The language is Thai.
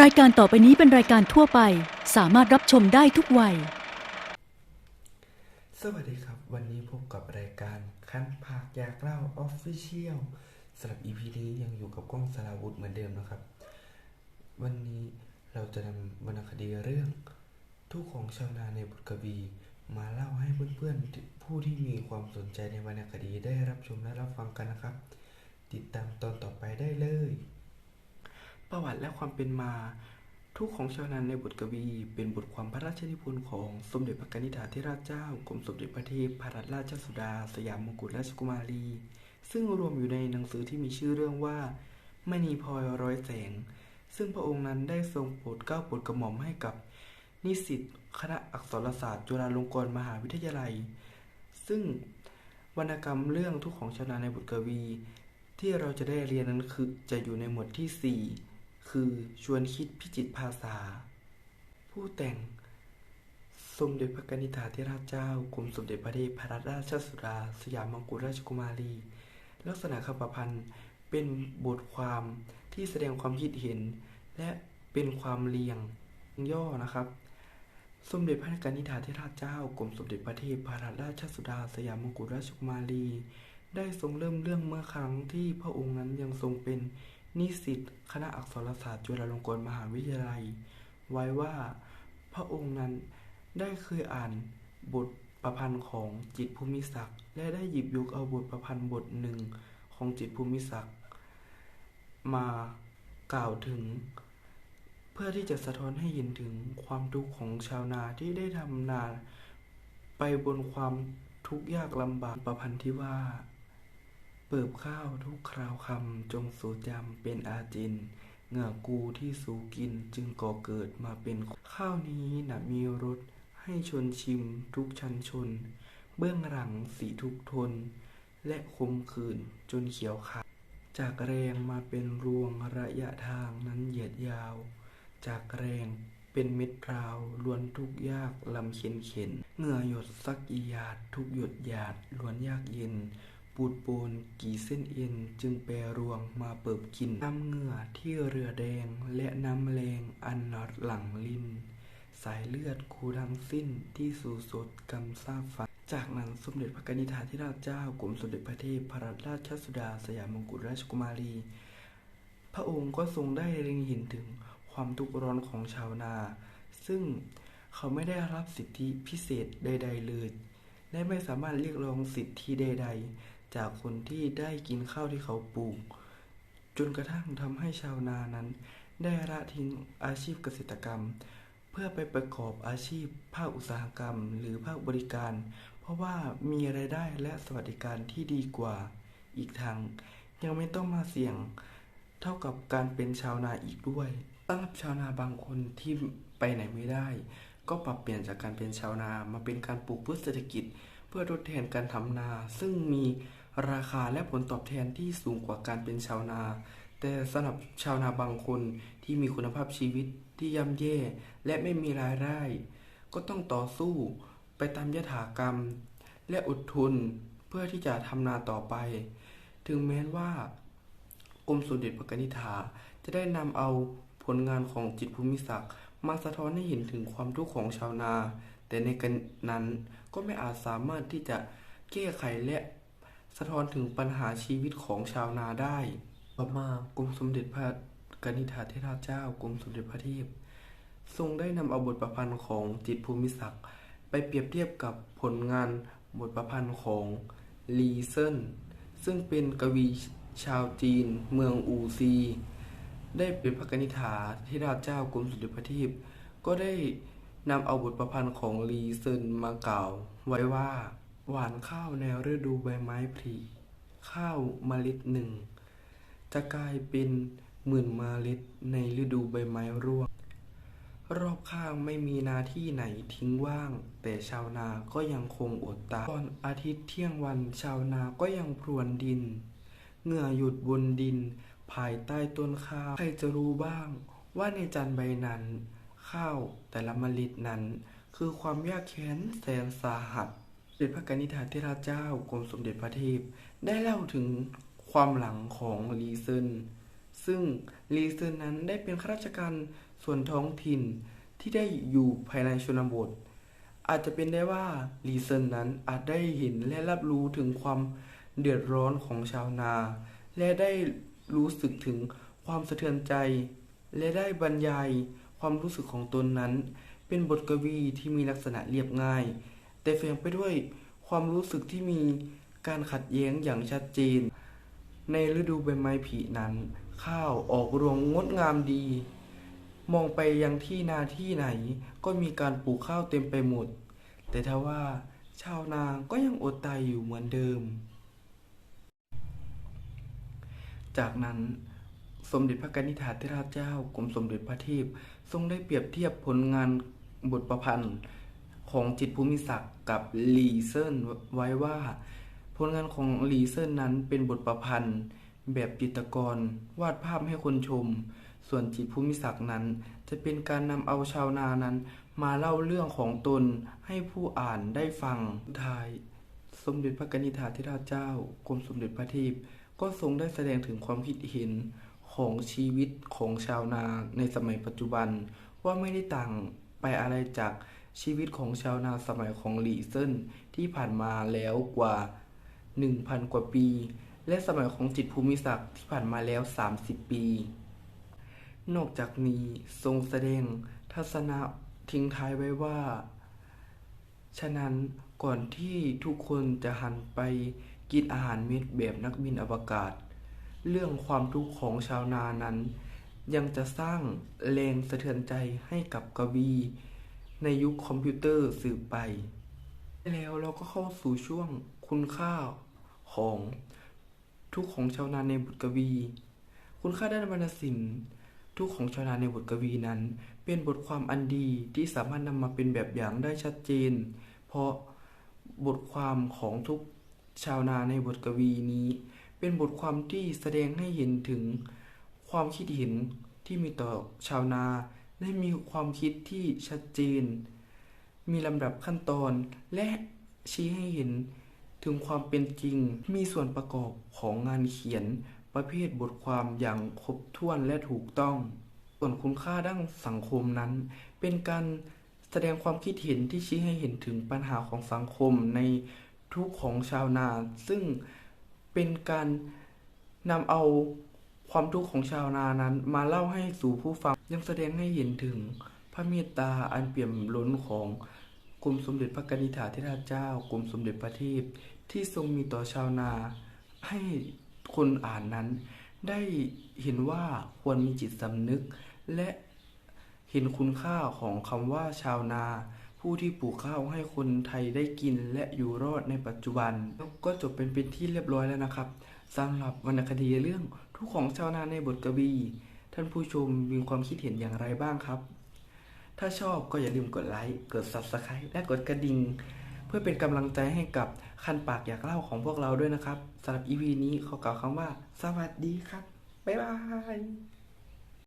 รายการต่อไปนี้เป็นรายการทั่วไป สามารถรับชมได้ทุกวัย สวัสดีครับ วันนี้พบกับรายการคันภาคอยากเล่าออฟฟิเชียลสำหรับ EP นี้ยังอยู่กับกล้องสราวุธเหมือนเดิมนะครับ วันนี้เราจะนำวรรณคดีเรื่อง ทุกข์ของชาวนาในบทกวี มาเล่าให้เพื่อนๆ ผู้ที่มีความสนใจในวรรณคดีได้รับชมและรับฟังกันนะครับ ติดตามตอนต่อไปได้เลย ประวัติและความเป็นมา ทุกของชาวนาในบทกวี เป็นบทความพระราชนิพนธ์ของสมเด็จพระนิษฐาธิราชเจ้ากรมสมเด็จพระเทพพรัตนราชสุดา สยามมงกุฎราชกุมารี ซึ่งรวมอยู่ในหนังสือที่มีชื่อเรื่องว่ามณีพลอยร้อยแสง ซึ่งพระองค์นั้นได้ทรงโปรดเกล้าโปรดกระหม่อมให้กับนิสิตคณะอักษรศาสตร์จุฬาลงกรณ์มหาวิทยาลัย ซึ่งวรรณกรรมเรื่องทุกข์ของชาวนาในบทกวี ที่เราจะได้เรียนนั้นคือจะอยู่ในหมวดที่ 4 คือชวนคิดพิจิตภาษา ผู้แต่ง สมเด็จพระนิษฐาธิราชเจ้ากรมสมเด็จพระเทพรัตนราชสุดา สยามมงกุฎราชกุมารี ลักษณะคำประพันธ์เป็นบทความที่แสดงความคิดเห็น และเป็นความเรียงย่อนะครับ สมเด็จพระกนิษฐาธิราชเจ้ากรมสมเด็จพระเทพพรัตนราชสุดา สยามมงกุฎราชกุมารี ได้ทรงเริ่มเรื่องเมื่อครั้งที่พระองค์นั้นยังทรงเป็น นิสิตคณะอักษรศาสตร์จุฬาลงกรณ์มหาวิทยาลัย ไว้ว่าพระองค์นั้นได้เคยอ่านบทประพันธ์ของจิตภูมิศักดิ์และได้หยิบยกเอาบทประพันธ์บทหนึ่งของจิตภูมิศักดิ์มากล่าวถึง เพื่อที่จะสะท้อนให้เห็นถึงความทุกข์ของชาวนาที่ได้ทำนา ไปบนความทุกข์ยากลำบากประพันธ์ที่ว่า เปิบข้าวทุกคราวคำจงสูจำเป็นอาจินเหงื่อกูที่สูกินจึงก่อเกิดมาเป็นข้าวนี้นะมีรสให้ชนชิมทุกชั้นชน เบื้องหลังสีทุกทน และคมขืนจนเขียวขาวจากแรงมาเป็นรวงระยะทางนั้นเหยียดยาว จากแรงเป็นเม็ดพราวล้วนทุกยากลำเข็นเข็นเหงื่อหยดสักอีหยาดทุกหยดหยาดล้วนยากเย็น ปูดโปนกี่เส้นเอ็นจึงแปรรวงมาเปิบกินน้ำเหงื่อที่เรือแดงและน้ำแรงอันนอดหลังลินสายเลือดคูทั้งสิ้นที่สู่สดกำซาบฟันจากนั้นสมเด็จพระกนิษฐาธิราชเจ้ากรมสมเด็จพระเทพพรัตนราชสุดาสยามมงกุฎราชกุมารี พระองค์ก็ทรงได้เล็งเห็นถึงความทุกข์ร้อนของชาวนา ซึ่งเขาไม่ได้รับสิทธิพิเศษใด ๆ เลย และไม่สามารถเรียกร้องสิทธิใด ๆ จากคนที่ได้กินข้าวที่เขาปลูก จนกระทั่งทำให้ชาวนานั้น ได้ละทิ้งอาชีพเกษตรกรรม เพื่อไปประกอบอาชีพภาคอุตสาหกรรม หรือภาคบริการ เพราะว่ามีรายได้และสวัสดิการที่ดีกว่าอีกทางยังไม่ต้องมาเสี่ยงเท่ากับการเป็นชาวนาอีกด้วยสำหรับชาวนาบางคนที่ไปไหนไม่ได้ ก็ปรับเปลี่ยนจากการเป็นชาวนามาเป็นการปลูกพืชเศรษฐกิจ เพื่อทดแทนการทำนา ซึ่งมี ราคาและผลตอบแทนที่สูงกว่าการเป็นชาวนา แต่สำหรับชาวนาบางคนที่มีคุณภาพชีวิตที่ย่ำแย่และไม่มีรายได้ ก็ต้องต่อสู้ไปตามยถากรรม และอดทนเพื่อที่จะทำนาต่อไป ถึงแม้ว่ากรมสมเด็จพระกนิษฐาจะได้นำเอาผลงานของจิตภูมิศักดิ์มาสะท้อนให้เห็นถึงความทุกข์ของชาวนา แต่ในกันนั้นก็ไม่อาจสามารถที่จะแก้ไขและ สะท้อนถึงปัญหาชีวิตของชาวนาได้ ต่อมากรมสมเด็จพระกนิษฐาธิราชเจ้ากรมสมเด็จพระเทพทรงได้นำเอาบทประพันธ์ของจิตภูมิศักดิ์ไปเปรียบเทียบกับผลงานบทประพันธ์ของลีเซนซึ่งเป็นกวีชาวจีน เมืองอูซี ได้เป็นพระกนิษฐาธิราชเจ้ากรมสมเด็จพระเทพก็ได้นำเอาบทประพันธ์ของลีเซนมากล่าวไว้ว่า หวานข้าวในฤดูใบไม้ผลิข้าวเมล็ดหนึ่ง จะกลายเป็นหมื่นเมล็ดในฤดูใบไม้ร่วง รอบข้างไม่มีนาที่ไหนทิ้งว่าง แต่ชาวนาก็ยังคงอดตายตอนอาทิตย์เที่ยงวันชาวนาก็ยังพรวนดิน เหงื่อหยุดบนดิน ภายใต้ต้นข้าวใครจะรู้บ้าง ว่าในจานใบนั้น ข้าวแต่ละเมะลินั้น คือความยากแค้นแสนสาหัส ด็จพระกนิษฐาธิราชเจ้ากรมสมเด็จพระเทพได้เล่าถึงความหลังของลีเซนซึ่งลีเซนนั้นได้เป็นข้าราชการส่วนท้องถิ่นที่ได้อยู่ภายในชนบท อาจจะเป็นได้ว่าลีเซนนั้นอาจได้เห็นและรับรู้ถึงความเดือดร้อนของชาวนา และได้รู้สึกถึงความสะเทือนใจ และได้บรรยายความรู้สึกของตนนั้น เป็นบทกวีที่มีลักษณะเรียบง่าย แต่แฝงไปด้วยความรู้สึกที่มีการขัดแย้งอย่างชัดเจน ในฤดูใบไม้ผลินั้น ข้าวออกรวงงดงามดี มองไปยังที่นาที่ไหนก็มีการปลูกข้าวเต็มไปหมด แต่ทว่าชาวนาก็ยังอดตายอยู่เหมือนเดิม จากนั้นสมเด็จพระกนิษฐาธิราชเจ้ากรมสมเด็จพระเทพทรงได้เปรียบเทียบผลงานบทประพันธ์ ของจิตภูมิศักดิ์กับลีเซินไว้ว่า ผลงานของลีเซินนั้นเป็นบทประพันธ์ แบบจิตรกรวาดภาพให้คนชม ส่วนจิตภูมิศักดิ์นั้น จะเป็นการนำเอาชาวนานั้น มาเล่าเรื่องของตนให้ผู้อ่านได้ฟังสุดท้าย สมเด็จพระกนิษฐาธิราชเจ้ากรมสมเด็จพระเทพก็ทรงได้แสดงถึงความคิดเห็นของชีวิตของชาวนาในสมัยปัจจุบันว่าไม่ได้ต่างไปอะไรจาก ชีวิตของชาวนาสมัยของหลีเซินที่ผ่านมาแล้วกว่า 1,000 กว่าปี และสมัยของจิตภูมิศักดิ์ที่ผ่านมาแล้ว 30 ปี นอกจากนี้ทรงแสดงทัศนะทิ้งท้ายไว้ว่า ฉะนั้นก่อนที่ทุกคนจะหันไปกินอาหารเม็ดแบบนักบินอวกาศ เรื่องความทุกข์ของชาวนานั้น ยังจะสร้างแรงสะเทือนใจให้กับกวี ในยุคคอมพิวเตอร์สืบไป แล้วเราก็เข้าสู่ช่วงคุณค่าของทุกของชาวนาในบทกวี คุณค่าด้านวรรณศิลป์ ทุกข์ของชาวนาในบทกวีนั้น เป็นบทความอันดีที่สามารถนำมาเป็นแบบอย่างได้ชัดเจน เพราะบทความของทุกชาวนาในบทกวีนี้ เป็นบทความที่แสดงให้เห็นถึงความคิดเห็นที่มีต่อชาวนา ได้มีความคิดที่ชัดเจน มีลำดับขั้นตอน และชี้ให้เห็นถึงความเป็นจริง มีส่วนประกอบของงานเขียนประเภทบทความอย่างครบถ้วนและถูกต้อง ส่วนคุณค่าด้านสังคมนั้น เป็นการแสดงความคิดเห็นที่ชี้ให้เห็นถึงปัญหาของสังคมในทุกข์ของชาวนา ซึ่งเป็นการนำเอา ความทุกข์ของชาวนานั้นมาเล่าให้สู่ผู้ฟังยังแสดงให้เห็นถึงพระเมตตาอันเปี่ยมล้นของกรมสมเด็จพระกนิษฐาธิราชเจ้ากรมสมเด็จพระเทพที่ทรงมีต่อชาวนา ให้คนอ่านนั้น ได้เห็นว่าควรมีจิตสำนึก และเห็นคุณค่าของคำว่าชาวนา ผู้ที่ปลูกข้าวให้คนไทยได้กินและอยู่รอดในปัจจุบันแล้วก็จบเป็นเป็นที่เรียบร้อยแล้วนะครับสำหรับวรรณคดีเรื่อง ทุกของชาวนาในบทกวีท่านผู้ชมมีความคิดเห็นอย่างไรบ้างครับ ถ้าชอบก็อย่าลืมกดไลค์กด Subscribe และกดกระดิ่ง เพื่อเป็นกำลังใจให้กับคันปากอยากเล่าของพวกเราด้วยนะครับสำหรับ EP นี้ขอกล่าวคำว่า สวัสดีครับ บ๊ายบาย